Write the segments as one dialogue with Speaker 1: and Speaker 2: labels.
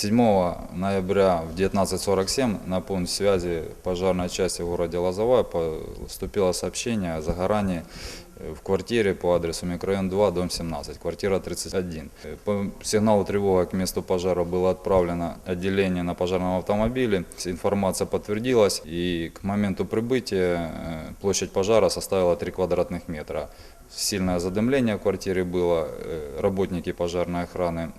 Speaker 1: 7 ноября в 19.47 на пункт связи пожарной части в городе Лозовая поступило сообщение о загорании э, в квартире по адресу микрорайон 2, дом 17, квартира 31. Э, По сигналу тревоги к месту пожара было отправлено отделение на пожарном автомобиле. Информация подтвердилась и к моменту прибытия э, площадь пожара составила 3 квадратных метра. Сильное задымление в квартире было. Работники пожарной охраны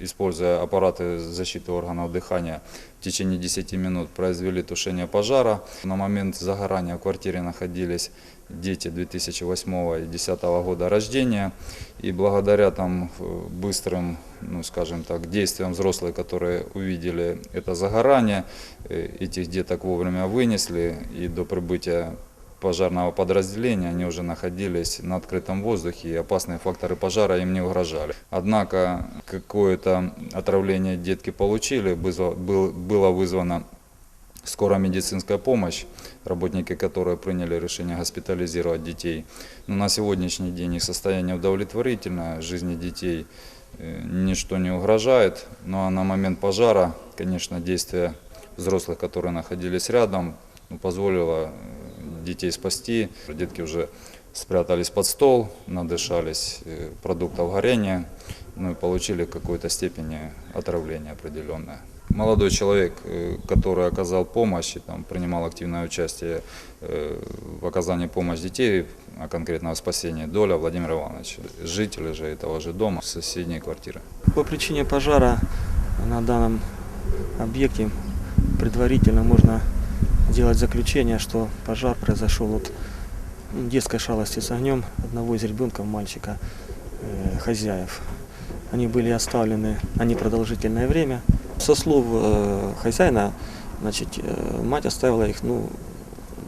Speaker 1: используя аппараты защиты органов дыхания, в течение 10 минут произвели тушение пожара. На момент загорания в квартире находились дети 2008 и 2010 года рождения. И благодаря там э, быстрым, ну скажем так, действиям взрослых, которые увидели это загорание, э, этих деток вовремя вынесли и до прибытия пожарного подразделения, они уже находились на открытом воздухе, и опасные факторы пожара им не угрожали. Однако какое-то отравление детки получили, было вызвано скорая медицинская помощь, работники которой приняли решение госпитализировать детей. Но на сегодняшний день их состояние удовлетворительное, жизни детей э, ничто не угрожает. Ну а на момент пожара, конечно, действия взрослых, которые находились рядом, ну, позволило э, детей спасти. Детки уже спрятались под стол, надышались э, продуктов горения, ну и получили в какой-то степени отравление определенное. Молодой человек, э, который оказал помощь и там, принимал активное участие э, в оказании помощи детей, а конкретно в спасении Доля Владимир Иванович, житель же этого же дома, соседней квартиры.
Speaker 2: По причине пожара на данном объекте предварительно можно делать заключение, что пожар произошел от детской шалости с огнем одного из ребенков, мальчика, э, хозяев. Они были оставлены на непродолжительное время. Со слов э, хозяина, значит, э, мать оставила их ну,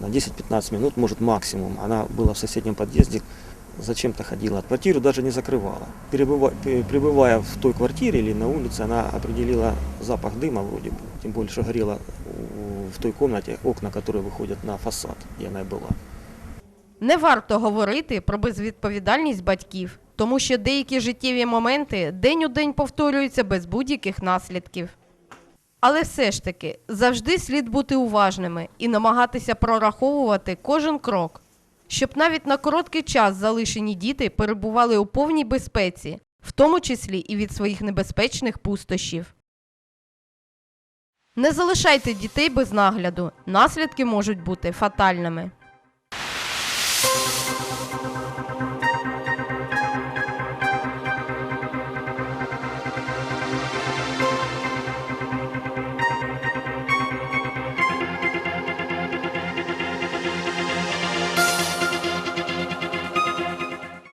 Speaker 2: на 10-15 минут, может максимум. Она была в соседнем подъезде, зачем-то ходила. Квартиру даже не закрывала. Перебыва- пе- пребывая в той квартире или на улице, она определила запах дыма вроде бы. Тем более, что горело у- в той комнате окна, которые выходят на фасад, где она и была.
Speaker 3: Не варто говорити про безвідповідальність батьків, тому що деякі життєві моменти день у день повторюються без будь-яких наслідків. Але все ж таки завжди слід бути уважними і намагатися прораховувати кожен крок, щоб навіть на короткий час залишені діти перебували у повній безпеці, в тому числі і від своїх небезпечних пустощів. Не залишайте дітей без нагляду, наслідки можуть бути фатальними.